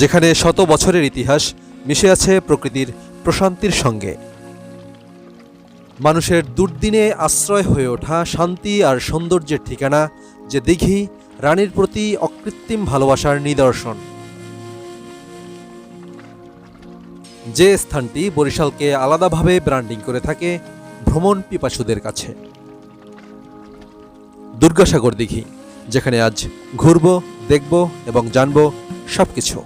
যেখানে শত বছরের ইতিহাস মিশে আছে প্রকৃতির প্রশান্তির সঙ্গে। মানুষের দুর্দিনে আশ্রয় হয়ে ওঠা শান্তি আর সৌন্দর্যের ঠিকানা যে দিঘি, রানীর প্রতি অকৃত্রিম ভালোবাসার নিদর্শন। যে স্থানটি বরিশালকে আলাদাভাবে ব্র্যান্ডিং করে থাকে ভ্রমণ পিপাসুদের কাছে। দুর্গাসাগর দিঘি, যেখানে আজ ঘুরব, দেখব এবং জানব সবকিছু।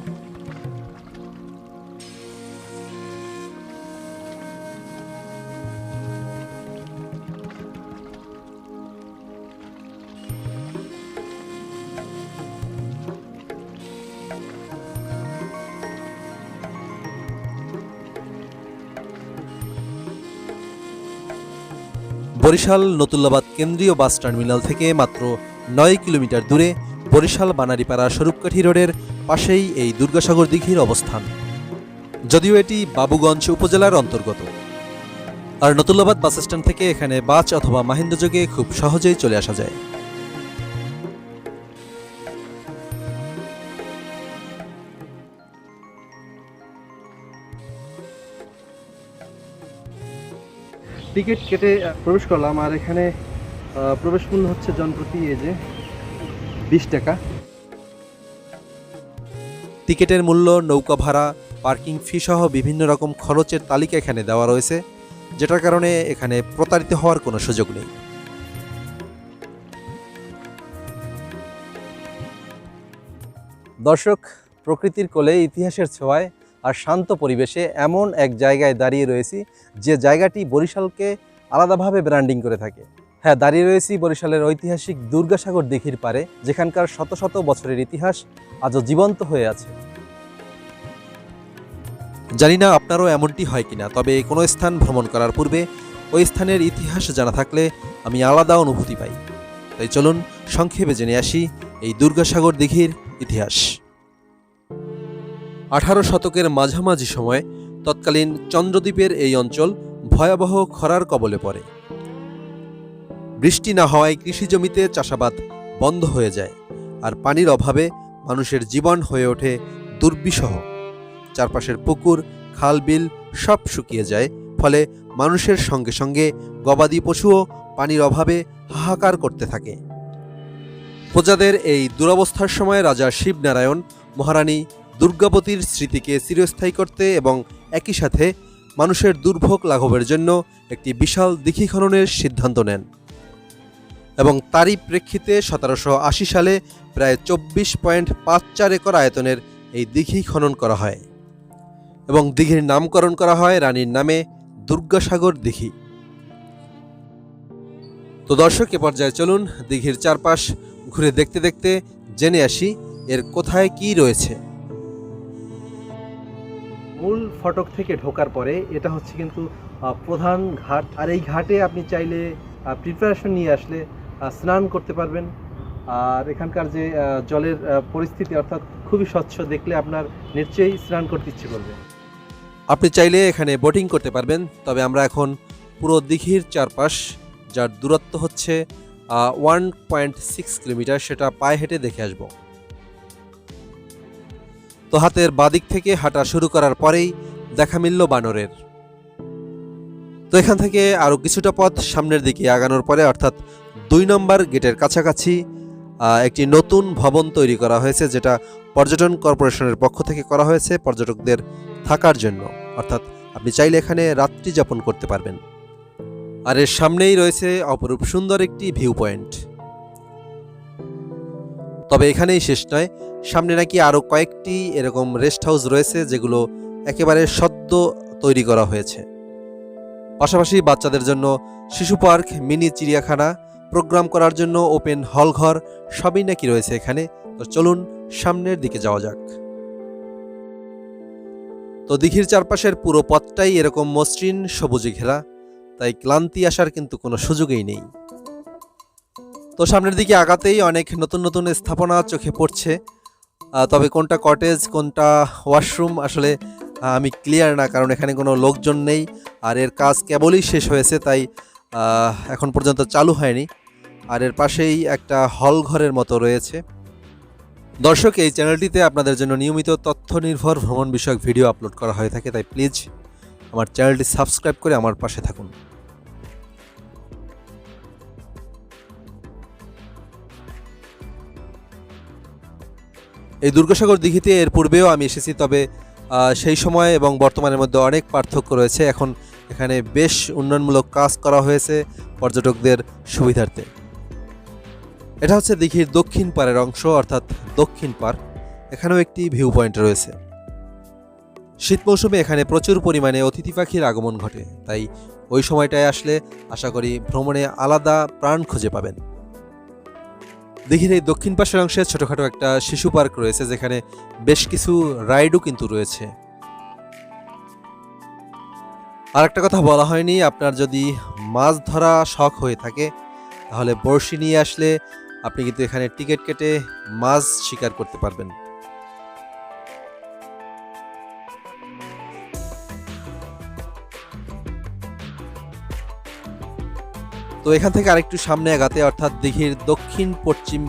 বরিশাল নতুল্লাবাদ কেন্দ্রীয় বাস টার্মিনাল থেকে মাত্র নয় কিলোমিটার দূরে বরিশাল বানারীপাড়া স্বরূপকাঠি রোডের পাশেই এই দুর্গাসাগর দীঘির অবস্থান। যদিও এটি বাবুগঞ্জ উপজেলার অন্তর্গত। আর নতুল্লাবাদ বাস স্ট্যান্ড থেকে এখানে বাস অথবা মাহিন্দ্রযোগে খুব সহজেই চলে আসা যায়। টিকিট কেটে প্রবেশ করলাম আর এখানে প্রবেশ মূল্য হচ্ছে জনপ্রতি এই যে বিশ টাকা। টিকিটের মূল্য, নৌকা ভাড়া, পার্কিং ফি সহ বিভিন্ন রকম খরচের তালিকা এখানে দেওয়া রয়েছে, যেটার কারণে এখানে প্রতারিত হওয়ার কোনো সুযোগ নেই। দর্শক, প্রকৃতির কোলে ইতিহাসের ছোঁয়ায় আর শান্ত পরিবেশে এমন এক জায়গায় দাঁড়িয়ে রয়েছি যে জায়গাটি বরিশালকে আলাদাভাবে ব্র্যান্ডিং করে থাকে। হ্যাঁ দাঁড়িয়ে রয়েছি বরিশালের ঐতিহাসিক দুর্গাসাগর দিঘির পারে যেখানকার শত শত বছরের ইতিহাস আজও জীবন্ত হয়ে আছে। জানি না আপনারও এমনটি হয় কিনা, তবে কোনো স্থান ভ্রমণ করার পূর্বে ওই স্থানের ইতিহাস জানা থাকলে আমি আলাদা অনুভূতি পাই। তাই চলুন সংক্ষেপে জেনে আসি এই দুর্গাসাগর দিঘির ইতিহাস। আঠারো শতকের মাঝামাঝি সময়ে তৎকালীন চন্দ্রদ্বীপের এই অঞ্চল ভয়াবহ খরার কবলে পড়ে। বৃষ্টি না হওয়ায় কৃষি জমিতে চাষাবাদ বন্ধ হয়ে যায় আর পানির অভাবে মানুষের জীবন হয়ে ওঠে দুর্বিষহ। চারপাশের পুকুর খাল বিল সব শুকিয়ে যায়, ফলে মানুষের সঙ্গে সঙ্গে গবাদি পশুও পানির অভাবে হাহাকার করতে থাকে। প্রজাদের এই দুরবস্থার সময় রাজা শিবনারায়ণ মহারানী দুর্গাবতীর স্মৃতিকে চিরস্থায়ী করতে এবং একই সাথে মানুষের দুর্ভোগ লাঘবের জন্য একটি বিশাল দিঘি খননের সিদ্ধান্ত নেন। এবং তারই প্রেক্ষিতে সতেরোশো আশি সালে প্রায় চব্বিশ পয়েন্ট পাঁচ চার একর আয়তনের এই দিঘি খনন করা হয় এবং দিঘির নামকরণ করা হয় রানীর নামে দুর্গাসাগর দিঘি। তো দর্শক, এ পর্যায়ে চলুন দিঘির চারপাশ ঘুরে দেখতে দেখতে জেনে আসি এর কোথায় কি রয়েছে। মূল ফটক থেকে ঢোকার পরে এটা হচ্ছে কিন্তু প্রধান ঘাট। আর এই ঘাটে আপনি চাইলে প্রিপারেশন নিয়ে আসলে স্নান করতে পারবেন। আর এখানকার যে জলের পরিস্থিতি অর্থাৎ খুবই স্বচ্ছ, দেখলে আপনার নিশ্চয়ই স্নান করতে ইচ্ছে করবে। আপনি চাইলে এখানে বোটিং করতে পারবেন, তবে আমরা এখন পুরো দিঘির চারপাশ, যার দূরত্ব হচ্ছে ওয়ান পয়েন্ট সিক্স কিলোমিটার, সেটা পায়ে হেঁটে দেখে আসব। তো হাতের বাদিক থেকে হাঁটা শুরু করার পরেই দেখা মিলল বানরের। তো এখান থেকে আরও কিছুটা পথ সামনের দিকে আগানোর পরে অর্থাৎ দুই নম্বর গেটের কাছাকাছি একটি নতুন ভবন তৈরি করা হয়েছে যেটা পর্যটন কর্পোরেশনের পক্ষ থেকে করা হয়েছে পর্যটকদের থাকার জন্য। অর্থাৎ আপনি চাইলে এখানে রাত্রি যাপন করতে পারবেন। আর এর সামনেই রয়েছে অপরূপ সুন্দর একটি ভিউ পয়েন্ট তবে এখানেই শেষ নয়। সামনে নাকি আরও কয়েকটি এরকম রেস্ট হাউস রয়েছে যেগুলো একেবারে সদ্য তৈরি করা হয়েছে। পাশাপাশি বাচ্চাদের জন্য শিশু পার্ক, মিনি চিড়িয়াখানা, প্রোগ্রাম করার জন্য ওপেন হল ঘর সবই নাকি রয়েছে এখানে। তো চলুন সামনের দিকে যাওয়া যাক। তো দিঘির চারপাশের পুরো পথটাই এরকম মসৃণ সবুজে ঘেরা, তাই ক্লান্তি আসার কিন্তু কোনো সুযোগই নেই। তো সামনের দিকে আগাতেই অনেক নতুন নতুন স্থাপনা চোখে পড়ছে। তবে কোনটা কটেজ কোনটা ওয়াশরুম আসলে আমি ক্লিয়ার না, কারণ এখানে কোনো লোকজন নেই। আর এর কাজ কেবলই শেষ হয়েছে, তাই এখন পর্যন্ত চালু হয়নি। আর এর পাশেই একটা হল ঘরের মতো রয়েছে। দর্শক, এই চ্যানেলটিতে আপনাদের জন্য নিয়মিত তথ্য নির্ভর ভ্রমণ বিষয়ক ভিডিও আপলোড করা হয়ে থাকে, তাই প্লিজ আমার চ্যানেলটি সাবস্ক্রাইব করে আমার পাশে থাকুন। এই দুর্গাসাগর দিঘিতে এর পূর্বেও আমি এসেছি, তবে সেই সময় এবং বর্তমানের মধ্যে অনেক পার্থক্য রয়েছে। এখন এখানে বেশ উন্নয়নমূলক কাজ করা হয়েছে পর্যটকদের সুবিধার্থে। এটা হচ্ছে দিঘির দক্ষিণ পাড়ের অংশ, অর্থাৎ দক্ষিণ পাড়। এখানেও একটি ভিউ পয়েন্ট রয়েছে। শীত মৌসুমে এখানে প্রচুর পরিমাণে অতিথি পাখির আগমন ঘটে। তাই ওই সময়টায় আসলে আশা করি ভ্রমণে আলাদা প্রাণ খুঁজে পাবেন। দিঘির এই দক্ষিণ পাশের অংশে ছোটখাটো একটা শিশু পার্ক রয়েছে, যেখানে বেশ কিছু রাইডও কিন্তু রয়েছে। আর একটা কথা বলা হয়নি, আপনার যদি মাছ ধরা শখ হয়ে থাকে, তাহলে বড়শি নিয়ে আসলে আপনি কিন্তু এখানে টিকিট কেটে মাছ শিকার করতে পারবেন। তো এখান থেকে আরেকটু সামনে আগাতে, অর্থাৎ দিঘির দক্ষিণ পশ্চিম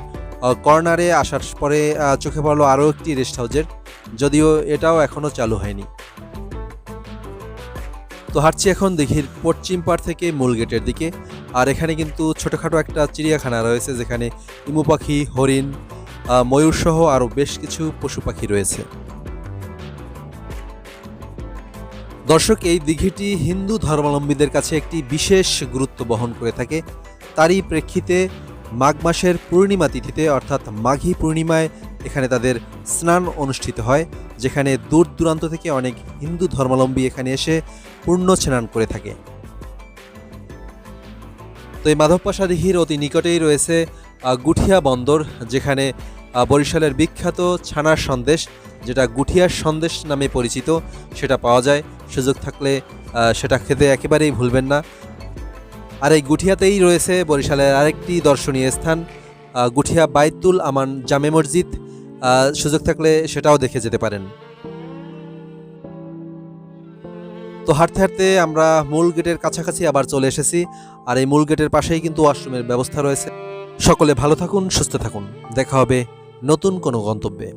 কর্নারে আসার পরে চোখে পড়ল আরও একটি রেস্ট হাউসের যদিও এটাও এখনও চালু হয়নি। তো হাঁটছি এখন দিঘির পশ্চিম পাড় থেকে মূল গেটের দিকে, আর এখানে কিন্তু ছোটোখাটো একটা চিড়িয়াখানা রয়েছে, যেখানে ইমু পাখি, হরিণ ময়ূরসহ আরও বেশ কিছু পশু পাখি রয়েছে। দর্শক, এই দিঘিটি হিন্দু ধর্মাবলম্বীদের কাছে একটি বিশেষ গুরুত্ব বহন করে থাকে। তারই প্রেক্ষিতে মাঘ মাসের পূর্ণিমা তিথিতে, অর্থাৎ মাঘী পূর্ণিমায়, এখানে তাদের স্নান অনুষ্ঠিত হয়, যেখানে দূর দূরান্ত থেকে অনেক হিন্দু ধর্মাবলম্বী এখানে এসে পূর্ণ স্নান করে থাকে। তো এই মাধবপাশা দিঘির অতি নিকটেই রয়েছে গুঠিয়া বন্দর, যেখানে বরিশালের বিখ্যাত ছানার সন্দেশ। যেটা গুঠিয়ার সন্দেশ নামে পরিচিত, সেটা পাওয়া যায়। সুযোগ থাকলে সেটা খেতে একেবারেই ভুলবেন না। আর এই গুঠিয়াতেই রয়েছে বরিশালের আরেকটি দর্শনীয় স্থান গুঠিয়া বাইতুল আমান জামে মসজিদ। সুযোগ থাকলে সেটাও দেখে যেতে পারেন। তো হাঁটতে হাঁটতে আমরা মূল গেটের কাছাকাছি আবার চলে এসেছি, আর এই মূল গেটের পাশেই কিন্তু ওয়াশরুমের ব্যবস্থা রয়েছে। সকলে ভালো থাকুন, সুস্থ থাকুন। দেখা হবে নতুন কোনো গন্তব্যে।